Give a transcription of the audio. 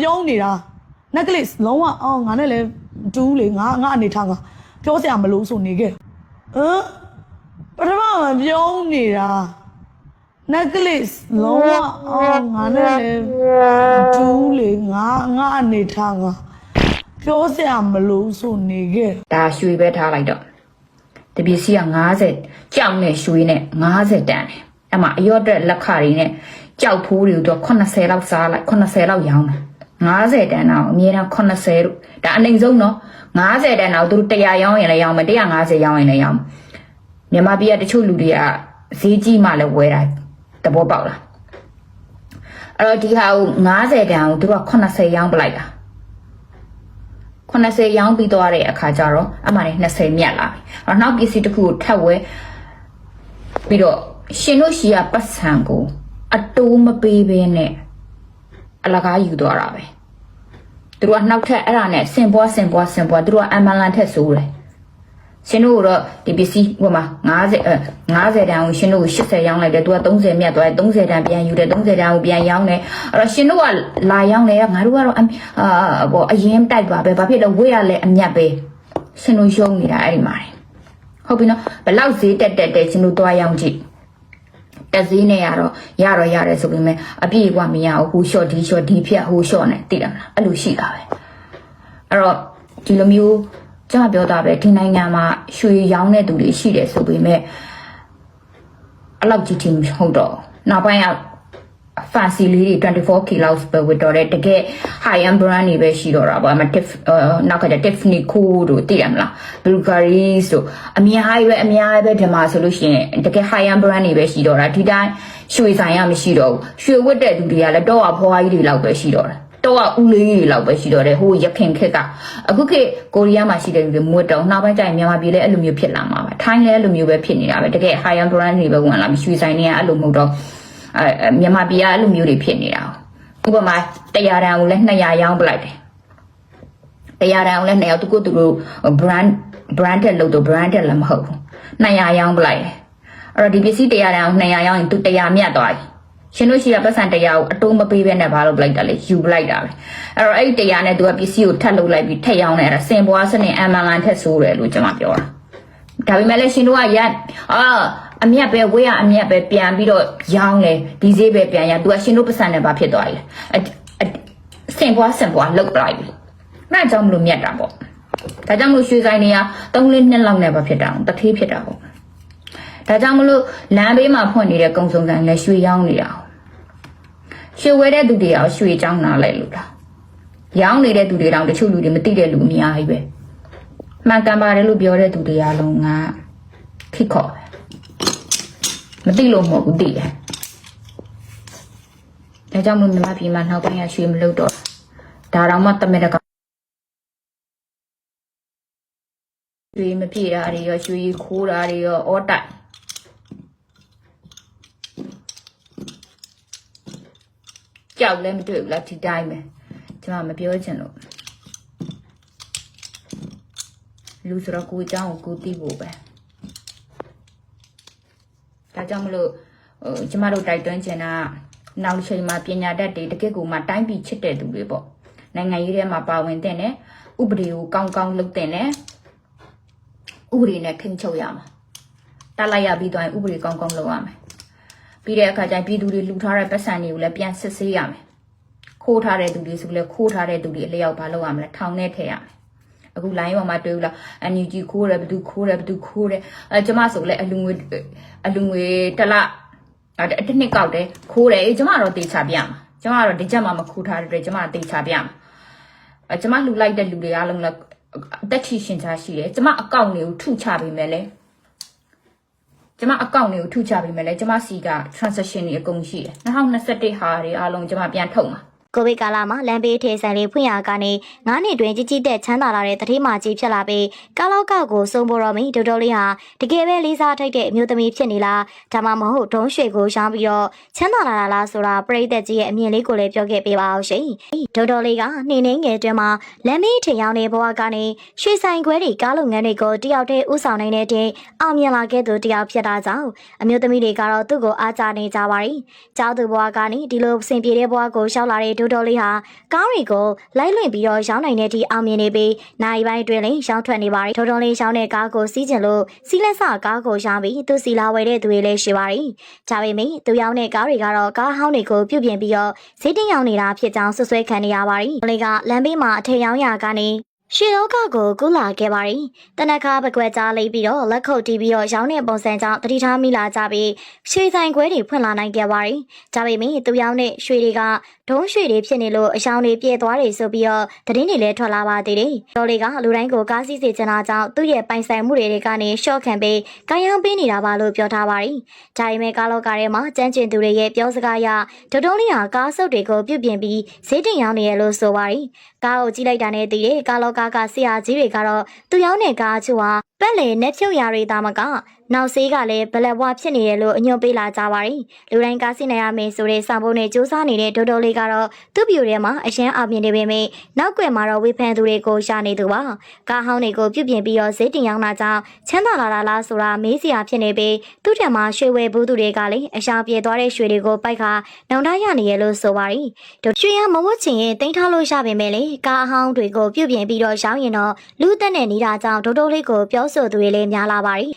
ပြောနေတာ necklace လုံးဝအော်ငါနဲ့လည်းတူးလေငါငါအနေထားငါပြောစရာမလိုဆိုနေခဲ့ဟမ်ပထမကပြောနေတာ necklace လုံးဝအော်ငါနဲ့လည်းတူးလေငါငါအနေထားငါပြောစရာမလိုဆိုနေခဲ့ဒါရွှေပဲထားလိုက်တော့တပစ္စည်းက90ကြောက်နဲ့ရွှေနဲ့90တန်တယ်အဲ့မှာအရော့အတွက်လက်ခတွေနဲ့ကြောက်ဖိုးတွေကိုတော့80လောက်စားလိုက်80လောက်ရောင်းတ ယ်90တန်တော့အမြဲတမ်း80လို့ဒါအနိုင်ဆုံးနော်90တန်တော့သူတို့100ရောင်းရင်လည်းရောင်းမယ်150ရောင်းရင်လည်းရောင်းမယ်မြန်မာပြည်ကတချို့လူတွေကဈေးကြီးမှလည်းဝယ်တာသဘောပေါက်လားအဲ့တော့ဒီဟာကို90တန်ကိုသူတို့က80ရောင်းပလိုက်တာ80ရောင်းပြီးသွားတဲ့အခါကျတော့အမှန်နဲ့20မြတ်လာပြီ။အဲ့တော့နောက်ပစ္စည်းတစ်ခုကိုထပ်ဝဲပြီးတော့ရှင်တို့ရှီကပတ်စံကိုအတိုးမပေးဘဲနဲ့ အလကားယူသွားတာပဲ။သူတို့ကနောက်ထပ်အဲ့ဒါနဲ့စင်ပွားစင်ပွားစင်ပွားသူတို့ကအမန်လန်ထက်ဆိုးတယ်။ရှင်တို့ကတော့ဒီပစ္စည်းဟိုမှာ90အဲ90တန်ကိုရှင်တို့ကို80ရောင်းလိုက်တယ်သူက30မြတ်သွားတယ်30တန်ပြန်ယူတယ်30တန်ကိုပြန်ရောင်းတယ်အဲ့တော့ရှင်တို့ကလာရောင်းတယ်ငါတို့ကတော့အမ်အာဘောအရင်တိုက်ပါပဲဘာဖြစ်လဲဝေးရလဲအမြတ်ပဲရှင်တို့ရှုံးနေတာအဲ့ဒီမှာဟုတ်ပြီနော်ဘလောက်ဈေးတက်တက်တက်ရှင်တို့သွားရောင်းကြည့် တက်ဈေးနဲ့ရတော့ရတော့ရတယ်ဆိုပေမဲ့အပြည့်ကမရဘူးဟို short ဒီ short ဒီဖြတ်ဟို short နဲ့တည်တယ်မလားအဲ့လိုရှိတာပဲအဲ့တော့ဒီလိုမျိုးကြပြောတာပဲဒီနိုင်ငံမှာရွှေရောင်းတဲ့သူတွေရှိတယ်ဆိုပေမဲ့အဲ့လောက်ကြီးချင်းမဟုတ်တော့ဘူးနောက်ပိုင်းက fancy လေးတွေ 24k လောက်ပဲဝတ်တော့တယ်တကယ် high end brand တွေပဲရှိတော့တာပေါ့အမ Tiff နောက်ကကျ Tiffany Co တို့သိရမလား Bulgari ဆိုအများကြီးပဲအများကြီးပဲဒီမှာဆိုလို့ရှိရင်တကယ် high end brand တွေပဲရှိတော့တာဒီတိုင်းရွှေဆိုင်ရမရှိတော့ဘူးရွှေဝတ်တဲ့သူတွေကလည်းတော့အဖွားကြီးတွေလောက်ပဲရှိတော့တယ်တော့ကဦးလေးကြီးတွေလောက်ပဲရှိတော့တယ်ဟိုရခင်ခက်ကအခုခေတ်ကိုရီးယားမှာရှိတဲ့လူတွေမွတ်တော့နောက်ပိုင်းကျရင်မြန်မာပြည်လည်းအဲ့လိုမျိုးဖြစ်လာမှာပဲထိုင်းလည်းအဲ့လိုမျိုးပဲဖြစ်နေတာပဲတကယ် high end brand တွေပဲဝင်လာပြီးရွှေဆိုင်တွေကအဲ့လိုမဟုတ်တော့ အဲမြန်မာပြည်ကအဲ့လိုမျိုးတွေဖြစ်နေတာဥပမာ100တန်ကိုလည်း200ရောင်းပလိုက်တယ်100တန်ကိုလည်း200သူကသူတို့ brand branded လို့တော့ branded လည်းမဟုတ်ဘူး200ရောင်းပလိုက်တယ်အဲ့တော့ဒီပစ္စည်း100တန်ကို200ရောင်းရင်သူ100မြတ်သွားပြီရှင်တို့ရှိတာပတ်စံတရားကိုအတုံးမပေးဘဲနဲ့ဘာလို့ပလိုက်တာလဲယူပလိုက်တာပဲအဲ့တော့အဲ့ဒီတရားနဲ့သူကပစ္စည်းကိုထပ်လုပ်လိုက်ပြီးထက်ရောင်းနေတာစင်ပွားစနစ်အမန်လန်ထက်ဆိုးတယ်လို့ကျွန်မပြောတာဒါပေမဲ့လည်းရှင်တို့ကရအာ အမြတ်ပဲဝေးရအမြတ်ပဲပြန်ပြီးတော့ရောင်းတယ်ဒီဈေးပဲပြန်ရသူကရှင်တို့ပတ်စံနဲ့ဘာဖြစ်သွားလဲအအစင်ပွားစင်ပွားလောက်ပလိုက်ပြီအဲ့ဒါကြောင့်မလို့မြတ်တာပေါ့ဒါကြောင့်မလို့ရွှေဆိုင်တွေက3လနှစ်လောက်နဲ့ပဲဖြစ်တာတထေးဖြစ်တာပေါ့ဒါကြောင့်မလို့လမ်းဘေးမှာဖွင့်နေတဲ့ကုံစုံဆိုင်လည်းရွှေရောင်းနေတာရွှေဝဲတဲ့သူတွေရောရွှေကြောင်းနာလိုက်လို့လားရောင်းနေတဲ့သူတွေတောင်တချို့လူတွေမသိတဲ့လူအများကြီးပဲမှန်ကန်ပါတယ်လို့ပြောတဲ့သူတွေအားလုံးကခိခေါ်ပဲ မသိလို့မဟုတ်ဘူးသိတယ်ဒါကြောင့်မလို့မြန်မာပြည်မှာနောက်ပိုင်းကရွှေမလုပ်တော့ဒါတော့မှတမင်တကရွှေမပြေတာတွေရောရွှေခိုးတာတွေရောအော်တိုက်ကြောက်လည်းမတွေ့ဘူးလားဒီတိုင်းပဲကျွန်မမပြောချင်လို့လူဆိုတော့ကိုယ်အကြောင်းကိုကိုယ်သိဖို့ပဲ ဒါကြောင့်မလို့ဟိုကျမတို့တိုက်တွန်းချင်တာကနောက်တစ်ချိန်မှာပညာတတ်တွေတကယ့်ကိုမှတိုင်းပြည်ချစ်တဲ့သူတွေပေါ့နိုင်ငံရေးထဲမှာပါဝင်တဲ့နဲ့ဥပဒေကိုကောင်းကောင်းလုပ်တဲ့နဲ့ဥပဒေနဲ့ထိန်းချုပ်ရမှာတတ်လိုက်ရပြီးတော့ရင်ဥပဒေကောင်းကောင်းလုပ်ရမယ်ပြီးတဲ့အခါကျရင်ပြည်သူတွေလှူထားတဲ့ပတ်စံတွေကိုလည်းပြန်စစ်ဆေးရမယ်ခိုးထားတဲ့သူတွေဆိုလည်းခိုးထားတဲ့သူတွေအလျောက်ဘာလုပ်ရမလဲထောင်ထဲထည့်ရမယ် အခု line ပေါ်မှာတွေ့ဘူးလား NUG ခိုးတယ်ဘယ်သူခိုးတယ်ဘယ်သူခိုးတယ်အဲကျမဆိုလည်းအလူငွေအလူငွေတစ်လအဲ့တစ်နှစ်ကောက်တယ်ခိုးတယ်အေးကျမတော့တေချာပြမှာကျမကတော့ဒီချက်မှမခိုးထားတဲ့အတွက်ကျမတေချာပြမှာအဲကျမလှူလိုက်တဲ့လူတွေအားလုံးလည်းအသက်ချီရှင်ချာရှိတယ်ကျမအကောင့်တွေကိုထုချပေးမယ်လေကျမအကောင့်တွေကိုထုချပေးမယ်လေကျမစီက transaction တွေအကုန်ရှိတယ်2021ဟာတွေအားလုံးကျမပြန်ထုတ်မှာ ကိုဗစ်ကာလမှာလမ်းဘေးထေဆိုင်လေးဖွင့်ရကနေ9နှစ်တွင်ကြီးကြီးတက်ချမ်းသာလာတဲ့တတိမာကြီးဖြစ်လာပြီးကာလောက်ကောက်ကိုစုံပေါ်တော်မီဒိုတိုလေးဟာတကယ်ပဲလေးစားထိုက်တဲ့အမျိုးသမီးဖြစ်နေလားဒါမှမဟုတ်ဒုံးရွှေကိုရောင်းပြီးတော့ချမ်းသာလာတာလားဆိုတာပရိသတ်ကြီးရဲ့အမြင်လေးကိုလည်းပြောခဲ့ပေးပါအောင်ရှင်ဒိုတိုလေးကနှင်းနှင်းငယ်တွင်မှာလမ်းဘေးထေရောင်းတဲ့ဘဝကနေရွှေဆိုင်ခွဲတွေကားလုပ်ငန်းတွေကိုတယောက်တည်းဥဆောင်နိုင်တဲ့တင်အောင်မြင်လာခဲ့သူတယောက်ဖြစ်တာကြောင့်အမျိုးသမီးတွေကတော့သူ့ကိုအားကြနေကြပါရီကျောင်းသူဘဝကနေဒီလိုဆင်ပြေတဲ့ဘဝကိုရှောက်လာတဲ့ဒိုတိုလေးဟာကားတွေကိုလိုက်လွင့်ပြီးတော့ရောင်းနိုင်တဲ့အထိအောင်မြင်နေပြီးနိုင်ပိုင်းအတွင်းလေးရောင်းထွက်နေပါတယ်ဒိုတိုလေးရောင်းတဲ့ကားကိုစီးကျင်လို့စီးလက်စကားကိုရောင်းပြီးသူစီလာဝယ်တဲ့သူတွေလည်းရှိပါတယ်။ဒါပေမဲ့သူရောင်းတဲ့ကားတွေကတော့ကားဟောင်းတွေကိုပြုပြင်ပြီးတော့ဈေးတင်ရောင်းနေတာဖြစ်ကြောင်းဆွဆွဲခံနေရပါတယ်။ဒိုလေးကလမ်းဘေးမှာအထက်ရောင်းရာကနေ ရှေလောကကိုကူးလာခဲ့ပါတယ်။တနက်ခါပကွက်ကြားလေးပြီးတော့လက်ခုပ်တီးပြီးတော့ရောင်းတဲ့ပုံစံကြောင့်တတိထားမိလာကြပြီးရွှေဆိုင်ခွဲတွေဖွင့်လာနိုင်ခဲ့ပါတယ်။ဒါပေမဲ့သူရောင်းတဲ့ရွှေတွေကဒုံးရွှေတွေဖြစ်နေလို့အယောင်တွေပြည့်သွားတယ်ဆိုပြီးတော့သတင်းတွေလည်းထွက်လာပါသေးတယ်။တော်လေးကလူတိုင်းကိုကားစီးစေချင်တာကြောင့်သူ့ရဲ့ပိုင်ဆိုင်မှုတွေကနေရှော့ခံပြီးကာယံပေးနေတာပါလို့ပြောထားပါတယ်။ဒါပေမဲ့ကားလောကထဲမှာကြမ်းကျင်သူတွေရဲ့ပြောစကားအရဒုံဒုံလေးဟာကားစုပ်တွေကိုပြုပြင်ပြီးဈေးတင်ရောင်းနေရလို့ဆိုပါတယ်။ကားကိုကြည့်လိုက်တာနဲ့သိတယ်ကားလောကကဆရာကြီးတွေကတော့သူရောင်းတဲ့ကားချို့ဟာ ပက်လေနဲ့ဖြုတ်ရာတွေသားမကနောက်ဆေးကလည်းဘလက်ဘွားဖြစ်နေတယ်လို့အညွှန်ပေးလာကြပါတယ်။လူတိုင်းကားစီးနိုင်ရမယ်ဆိုတဲ့စာပုံနဲ့စူးစမ်းနေတဲ့ဒိုဒိုလေးကတော့သူ့ပြူထဲမှာအရန်အောင်မြင်နေပေမဲ့နောက်ွယ်မှာတော့ဝေဖန်သူတွေကိုရှာနေသူပါ။ကားဟောင်းတွေကိုပြုပြင်ပြီးတော့ဈေးတင်ရောင်းတာကြောင့်ချမ်းသာလာတာလားဆိုတာမေးစရာဖြစ်နေပြီးသူ့ထံမှာရွှေဝယ်ဘူးသူတွေကလည်းအရှာပြေသွားတဲ့ရွှေတွေကိုပိုက်ခါနောင်တရနေရလို့ဆိုပါတယ်။တို့ရွှေရမဝတ်ချင်ရင်တင်ထားလို့ရပေမဲ့လေကားအဟောင်းတွေကိုပြုပြင်ပြီးတော့ရောင်းရင်တော့လူသက်နဲ့နေတာကြောင့်ဒိုဒိုလေးကိုပြောဆိုသူတွေလည်းများလာပါတယ်